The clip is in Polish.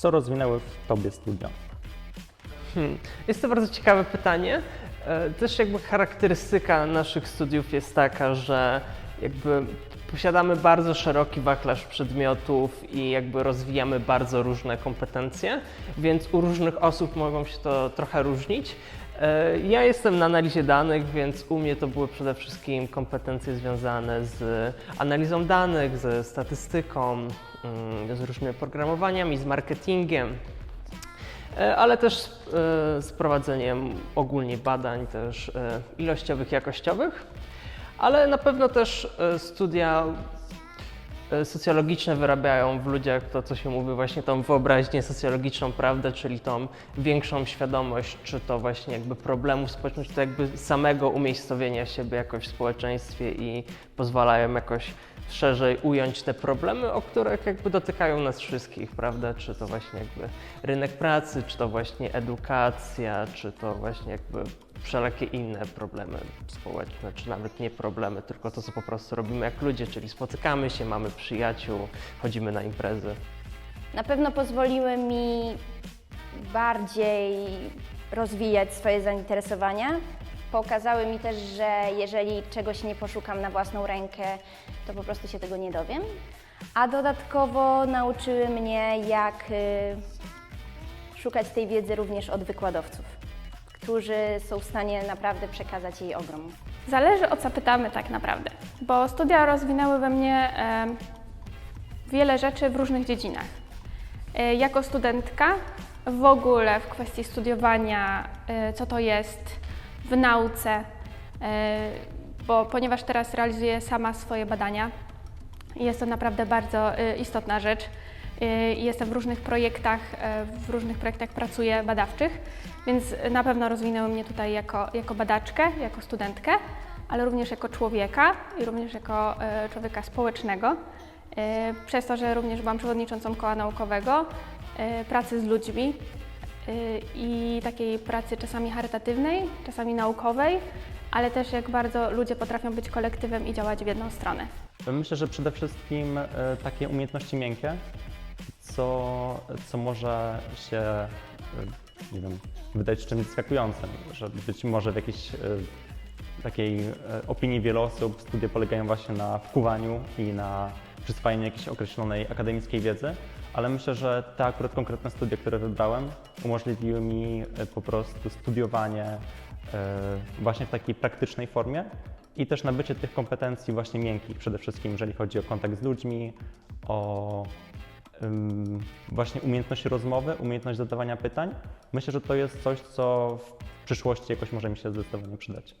Co rozwinęły w Tobie studia? Hmm. Jest to bardzo ciekawe pytanie. E, Też jakby charakterystyka naszych studiów jest taka, że jakby posiadamy bardzo szeroki wachlarz przedmiotów i jakby rozwijamy bardzo różne kompetencje, więc u różnych osób mogą się to trochę różnić. E, Ja jestem na analizie danych, więc u mnie to były przede wszystkim kompetencje związane z analizą danych, ze statystyką, mm, z różnymi programowaniami, z marketingiem. E, ale też z, e, z prowadzeniem ogólnie badań też ilościowych, jakościowych, ale na pewno też e, studia e, socjologiczne wyrabiają w ludziach to, co się mówi, właśnie tą wyobraźnię socjologiczną, prawdę, czyli tą większą świadomość, czy to właśnie jakby problemów społecznych, czy to jakby samego umiejscowienia siebie jakoś w społeczeństwie i pozwalają jakoś szerzej ująć te problemy, o których jakby dotykają nas wszystkich, prawda? Czy to właśnie jakby rynek pracy, czy to właśnie edukacja, czy to właśnie jakby wszelakie inne problemy społeczne, czy nawet nie problemy, tylko to, co po prostu robimy jak ludzie, czyli spotykamy się, mamy przyjaciół, chodzimy na imprezy. Na pewno pozwoliły mi bardziej rozwijać swoje zainteresowania. Pokazały mi też, że jeżeli czegoś nie poszukam na własną rękę, to po prostu się tego nie dowiem. A dodatkowo nauczyły mnie, jak y, szukać tej wiedzy również od wykładowców, którzy są w stanie naprawdę przekazać jej ogrom. Zależy o co pytamy tak naprawdę, bo studia rozwinęły we mnie em, wiele rzeczy w różnych dziedzinach. E, Jako studentka w ogóle w kwestii studiowania, e, co to jest w nauce, e, bo ponieważ teraz realizuję sama swoje badania, jest to naprawdę bardzo e, istotna rzecz. E, Jestem w różnych projektach, w różnych projektach pracuję badawczych, więc na pewno rozwinęły mnie tutaj jako, jako badaczkę, jako studentkę, ale również jako człowieka i również jako człowieka społecznego. Przez to, że również byłam przewodniczącą koła naukowego, pracy z ludźmi i takiej pracy czasami charytatywnej, czasami naukowej, ale też jak bardzo ludzie potrafią być kolektywem i działać w jedną stronę. Myślę, że przede wszystkim e, takie umiejętności miękkie, co, co może się, e, nie wiem, wydać czymś zaskakującym, że być może w jakiejś e, takiej opinii wielu osób studia polegają właśnie na wkuwaniu i na przyswajaniu jakiejś określonej akademickiej wiedzy, ale myślę, że te akurat konkretne studia, które wybrałem, umożliwiły mi e, po prostu studiowanie e, właśnie w takiej praktycznej formie i też nabycie tych kompetencji właśnie miękkich, przede wszystkim jeżeli chodzi o kontakt z ludźmi, o właśnie umiejętność rozmowy, umiejętność zadawania pytań. Myślę, że to jest coś, co w przyszłości jakoś może mi się zdecydowanie przydać.